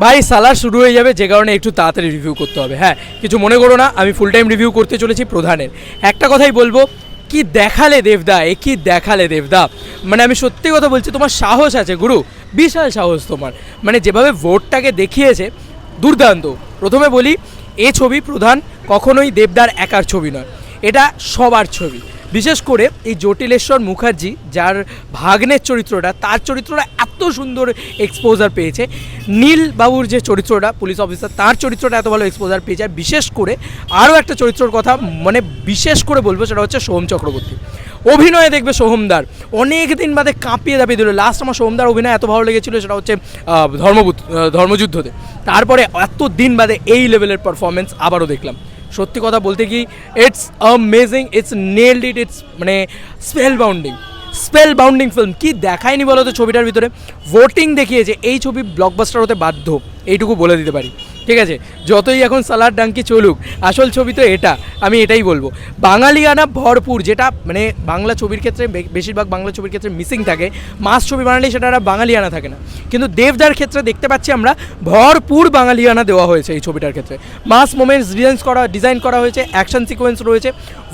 ভাই, সালার শুরু হয়ে যাবে যে কারণে একটু তাড়াতাড়ি রিভিউ করতে হবে। হ্যাঁ কিছু মনে করো না, আমি ফুল টাইম রিভিউ করতে চলেছি প্রধানের। একটা কথাই বলব, কি দেখালে দেবদা? এ কি দেখালে দেবদা? মানে আমি সত্যি কথা বলছি, তোমার সাহস আছে গুরু, বিশাল সাহস তোমার। মানে যেভাবে ভোটটাকে দেখিয়েছে, দুর্দান্ত। প্রথমে বলি, এ ছবি প্রধান কখনোই দেবদার একার ছবি নয়, এটা সবার ছবি। বিশেষ করে এই জটিলেশ্বর মুখার্জি, যার ভাগ্নের চরিত্রটা, তার চরিত্রটা সুন্দর এক্সপোজার পেয়েছে। নীল বাবুর যে চরিত্রটা পুলিশ অফিসার তার চরিত্রটা এত ভালো এক্সপোজার পেয়েছে। আর বিশেষ করে আরও একটা চরিত্রের কথা মানে বিশেষ করে বলব সেটা হচ্ছে সোহম চক্রবর্তী। অভিনয়ে দেখবে সোহমদার। অনেক দিন বাদে কাঁপিয়ে দাপিয়ে দিল। লাস্ট আমার সোহমদার অভিনয় এত ভালো লেগেছিল সেটা হচ্ছে আহ, ধর্মযুদ্ধতে। তারপরে এত দিন বাদে এই লেভেলের পারফরমেন্স আবারও দেখলাম। সত্যি কথা বলতে কি it's amazing it's nailed it it's মানে spell bounding spell bounding film. কি দেখায়নি বলো তো ছবিটার ভিতরে? ভোটিং দেখিয়েছে, এই ছবি ব্লকবাস্টার হতে বাধ্য। এইটুকু বলে দিতে পারি। ঠিক আছে? যতই এখন সালাড ডাঙ্কি চলুক, আসল ছবি তো এটা, আমি এটাই বলব। বাঙালিয়ানা ভরপুর, যেটা মানে বাংলা ছবির ক্ষেত্রে বেশিরভাগ বাংলা ছবির ক্ষেত্রে মিসিং থাকে মাস ছবি বানালে সেটা আর বাঙালিয়ানা থাকে না। কিন্তু দেবদার ক্ষেত্রে দেখতে পাচ্ছি আমরা, ভরপুর বাঙালিয়ানা দেওয়া হয়েছে এই ছবিটার ক্ষেত্রে। মাস মোমেন্টস ডিজাইন করা ডিজাইন করা হয়েছে অ্যাকশন সিকোয়েন্স রয়েছে।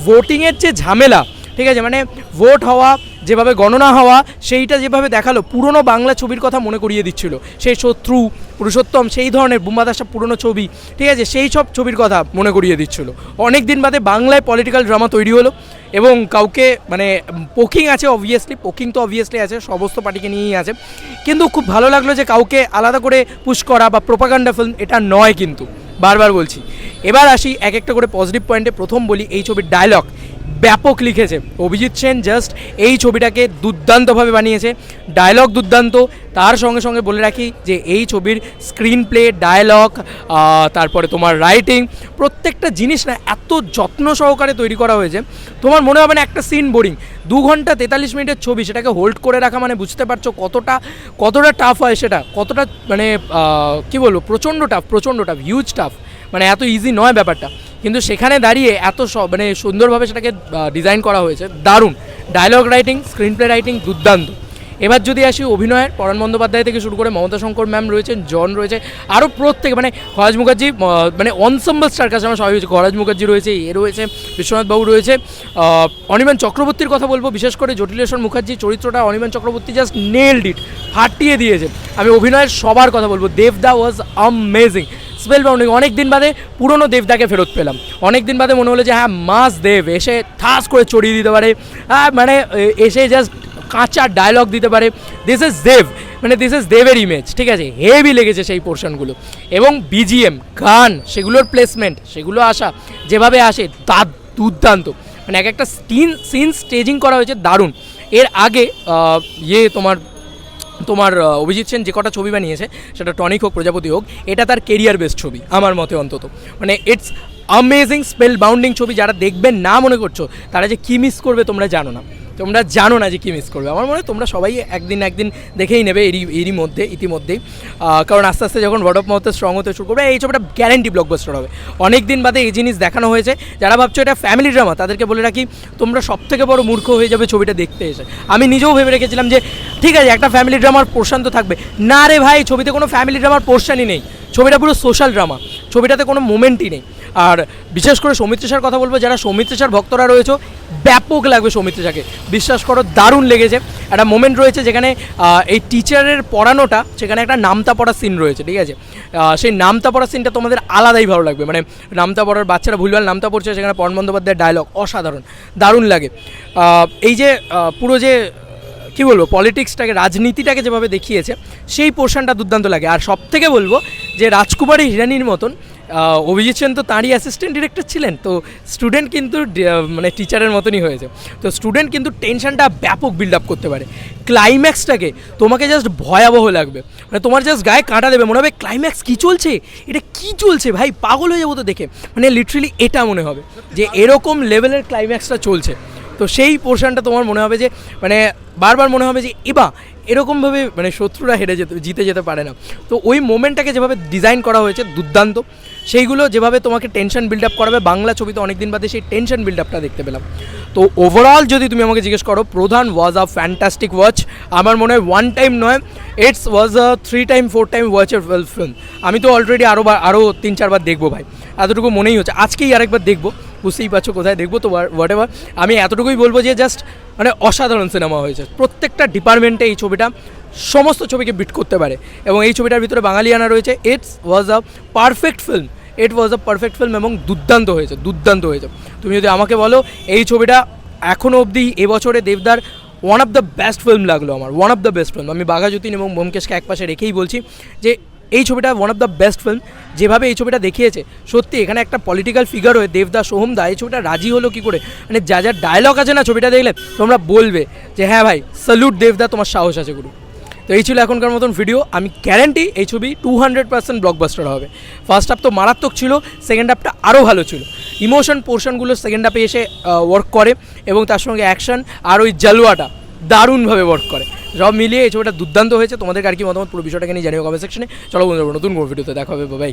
ভোটিংয়ের যে ঝামেলা, ঠিক আছে? মানে ভোট হওয়া যেভাবে গণনা হওয়া, সেইটা যেভাবে দেখাল, পুরনো বাংলা ছবির কথা মনে করিয়ে দিচ্ছিল। সেই শত্রু, পুরুষোত্তম, সেই ধরনের বুম্বাদাসা পুরনো ছবি, ঠিক আছে? সেই সব ছবির কথা মনে করিয়ে দিচ্ছিল। অনেক দিন বাদে বাংলায় পলিটিক্যাল ড্রামা তৈরি হলো এবং কাউকে মানে পোকিং আছে অবভিয়াসলি পোকিং তো অবভিয়াসলি আছে, সমস্ত পার্টিকে নিয়েই আছে। কিন্তু খুব ভালো লাগল যে কাউকে আলাদা করে পুশ করা বা প্রোপাগান্ডা ফিল্ম এটা নয় কিন্তু। বারবার বলছি। এবার আসি এক একটা করে পজিটিভ পয়েন্টে প্রথম বলি এই ছবির ডায়লগ ব্যাপক লিখেছে। অভিজিৎ সেন জাস্ট এই ছবিটাকে দুর্দান্তভাবে বানিয়েছে। ডায়লগ দুর্দান্ত। তার সঙ্গে সঙ্গে বলে রাখি যে এই ছবির স্ক্রিন প্লে ডায়লগ তারপরে তোমার রাইটিং প্রত্যেকটা জিনিস না এত যত্ন সহকারে তৈরি করা হয়েছে। তোমার মনে হবে না একটা সিন বোরিং দু ঘণ্টা তেতাল্লিশ মিনিটের ছবি, সেটাকে হোল্ড করে রাখা মানে বুঝতে পারছ কতটা কতটা টাফ হয় সেটা। কতটা মানে কি বলব? প্রচণ্ড টাফ প্রচণ্ড টাফ হিউজ টাফ মানে এত ইজি নয় ব্যাপারটা। কিন্তু সেখানে দাঁড়িয়ে এত মানে সুন্দরভাবে সেটাকে ডিজাইন করা হয়েছে। দারুণ। Dialogue writing screenplay writing দুর্দান্ত। এবার যদি আসি অভিনয়ের পরাণ বন্দ্যোপাধ্যায় থেকে শুরু করে মমতা শঙ্কর ম্যাম রয়েছেন, জন রয়েছে আরও প্রত্যেকে মানে খরাজ মুখার্জি মানে অনসম্বল স্টার কাছে আমার সবাই হয়েছে। খরাজ মুখার্জি রয়েছে, এ রয়েছে, বিশ্বনাথ বাবু রয়েছে অনির্বাণ চক্রবর্তীর কথা বলব, বিশেষ করে জটিলেশ্বর মুখার্জি, চরিত্রটা Anirban Chakraborty just nailed it ফাটিয়ে দিয়েছে আমি অভিনয়ের সবার কথা বলব। দেবদা ওয়াজ অ্যামেজিং স্পেল বাউন্ডিং অনেক দিন বাদে পুরনো দেবদাকে ফেরত পেলাম। অনেক দিন বাদে মনে হলো যে হ্যাঁ মাস দেব, এসে থাস করে চড়িয়ে দিতে পারে। মানে এসে জাস্ট কাঁচা ডায়লগ দিতে পারে। দিস ইজ দেব মানে দিস ইজ দেবের ইমেজ ঠিক আছে? হেভি লেগেছে সেই পোর্শনগুলো এবং বিজিএম গান, সেগুলোর প্লেসমেন্ট সেগুলো আসা, যেভাবে আসে তা দুর্দান্ত। মানে এক একটা সিন সিন স্টেজিং করা হয়েছে দারুণ। এর আগে ইয়ে তোমার তোমার অভিজিৎ সেন যে কটা ছবি বানিয়েছে, সেটা টনিক হোক, প্রজাপতি হোক, এটা তার কেরিয়ার বেস্ট ছবি, আমার মতে অন্তত। মানে ইটস আমেজিং স্পেল বাউন্ডিং ছবি, যারা দেখবেন না মনে করছ, তারা যে কী মিস করবে তোমরা জানো না। তোমরা জানো না যে কী মিস করবে। আমার মনে হয় তোমরা সবাই একদিন একদিন দেখেই নেবে এরই এরই মধ্যে, ইতিমধ্যেই। কারণ আস্তে আস্তে যখন ওয়ার্ড অফ স্ট্রং হতে শুরু করবে, এই ছবিটা গ্যারেন্টি ব্লকবাস্টার হবে। অনেক দিন বাদে এই জিনিস দেখানো হয়েছে। যারা ভাবছ এটা ফ্যামিলি ড্রামা তাদেরকে বলে রাখি, তোমরা সব থেকে বড় মূর্খ হয়ে যাবে ছবিটা দেখতে এসে। আমি নিজেও ভেবে রেখেছিলাম যে, ঠিক আছে, একটা ফ্যামিলি ড্রামার পোর্শন তো থাকবে। না রে ভাই, ছবিতে কোনো ফ্যামিলি ড্রামার পোর্শনই নেই। ছবিটা পুরো সোশ্যাল ড্রামা ছবিটাতে কোনো মোমেন্টই নেই। আর বিশেষ করে সৌমিত্রেশার কথা বলব, যারা সৌমিত্রেশার ভক্তরা রয়েছে, ব্যাপক লাগবে সৌমিত্রেশাকে বিশ্বাস করো, দারুণ লেগেছে। একটা মোমেন্ট রয়েছে যেখানে এই টিচারের পড়ানোটা, সেখানে একটা নামতা পড়ার সিন রয়েছে, ঠিক আছে? সেই নামতা পড়ার সিনটা তোমাদের আলাদাই ভালো লাগবে। মানে নামতা পড়ার বাচ্চারা ভুলভাল নামতা পড়ছে, সেখানে পরণ বন্দ্যোপাধ্যায়ের ডায়লগ অসাধারণ, দারুণ লাগে। এই যে পুরো যে, কি বলব পলিটিক্সটাকে রাজনীতিটাকে যেভাবে দেখিয়েছে, সেই পোর্শনটা দুর্দান্ত লাগে। আর সব থেকে বলব যে রাজকুমারী হিরানির মতন অভিজিৎ সেন তো তাঁরই অ্যাসিস্ট্যান্ট ডিরেক্টর ছিলেন, তো স্টুডেন্ট কিন্তু মানে টিচারের মতনই হয়েছে। তো স্টুডেন্ট কিন্তু টেনশনটা ব্যাপক বিল্ড আপ করতে পারে। ক্লাইম্যাক্সটাকে তোমাকে জাস্ট ভয়াবহ লাগবে। মানে তোমার জাস্ট গায়ে কাঁটা দেবে, মনে হবে ক্লাইম্যাক্স কী চলছে? এটা কি চলছে ভাই? পাগল হয়ে যাব তো দেখে। মানে লিটারেলি এটা মনে হবে, যে এরকম লেভেলের ক্লাইম্যাক্সটা চলছে। তো সেই পোর্শনটা তোমার মনে হবে যে মানে বারবার মনে হবে যে এবা এরকমভাবে মানে শত্রুরা হেরে যেতে, জিতে যেতে পারে না। তো ওই মোমেন্টটাকে যেভাবে ডিজাইন করা হয়েছে, দুর্দান্ত। সেইগুলো যেভাবে তোমাকে টেনশন বিল্ড আপ করাবে, বাংলা ছবিতে অনেকদিন বাদে সেই টেনশন বিল্ড আপটা দেখতে পেলাম। তো ওভারঅল যদি তুমি আমাকে জিজ্ঞেস করো, প্রধান ওয়াজ আ ফ্যান্টাস্টিক ওয়াচ আমার মনে হয় ওয়ান টাইম নয় it's was a three time four time watch ওয়াচের film আমি তো অলরেডি আরও আরও তিন চারবার দেখব ভাই। এতটুকু মনেই হচ্ছে। আজকেই আরেকবার দেখব। বুঝতেই পারছ কোথায় দেখব, তো হোয়াট এভার আমি এতটুকুই বলব যে জাস্ট মানে অসাধারণ সিনেমা হয়েছে। প্রত্যেকটা ডিপার্টমেন্টে এই ছবিটা, সমস্ত ছবিকে বিট করতে পারে। এবং এই ছবিটার ভিতরে বাঙালিয়ানা রয়েছে। It's was a perfect film it was a perfect film এবং দুর্দান্ত হয়েছে দুর্দান্ত হয়েছে। তুমি যদি আমাকে বলো, এই ছবিটা এখনও অবধি এবছরে দেবদার one of the best film লাগল আমার one of the best film আমি বাঘাযতীন এবং ব্যোমকেশকে একপাশে রেখেই বলছি যে এই ছবিটা one of the best film যেভাবে এই ছবিটা দেখিয়েছে, সত্যি এখানে একটা পলিটিক্যাল ফিগার হয়ে দেবদা সোহমদা এই ছবিটা রাজি হলো কি করে? মানে যা যা ডায়লগ আছে না ছবিটা দেখলে তোমরা বলবে যে হ্যাঁ ভাই স্যালুট দেবদা, তোমার সাহস আছে গুরু। তো এই ছিল এখনকার মতন ভিডিও আমি গ্যারেন্টি এই ছবি টু হান্ড্রেড পার্সেন্ট ব্লকবাস্টার হবে। ফার্স্ট হাফ তো মারাত্মক ছিল সেকেন্ড হাফটা আরও ভালো ছিল। ইমোশন পোর্শনগুলো সেকেন্ড হাফে এসে ওয়ার্ক করে এবং তার সঙ্গে অ্যাকশন আর ওই জালুয়াটা দারুণভাবে ওয়ার্ক করে। সব মিলিয়ে এই ছবিটা দুর্দান্ত হয়েছে। তোমাদের আর কি মতামত পুরো বিষয়টাকে নিয়ে জানিও কমেন্ট সেকশনে। চলো বন্ধুরা, নতুন ভিডিওতে দেখা হবে। বাই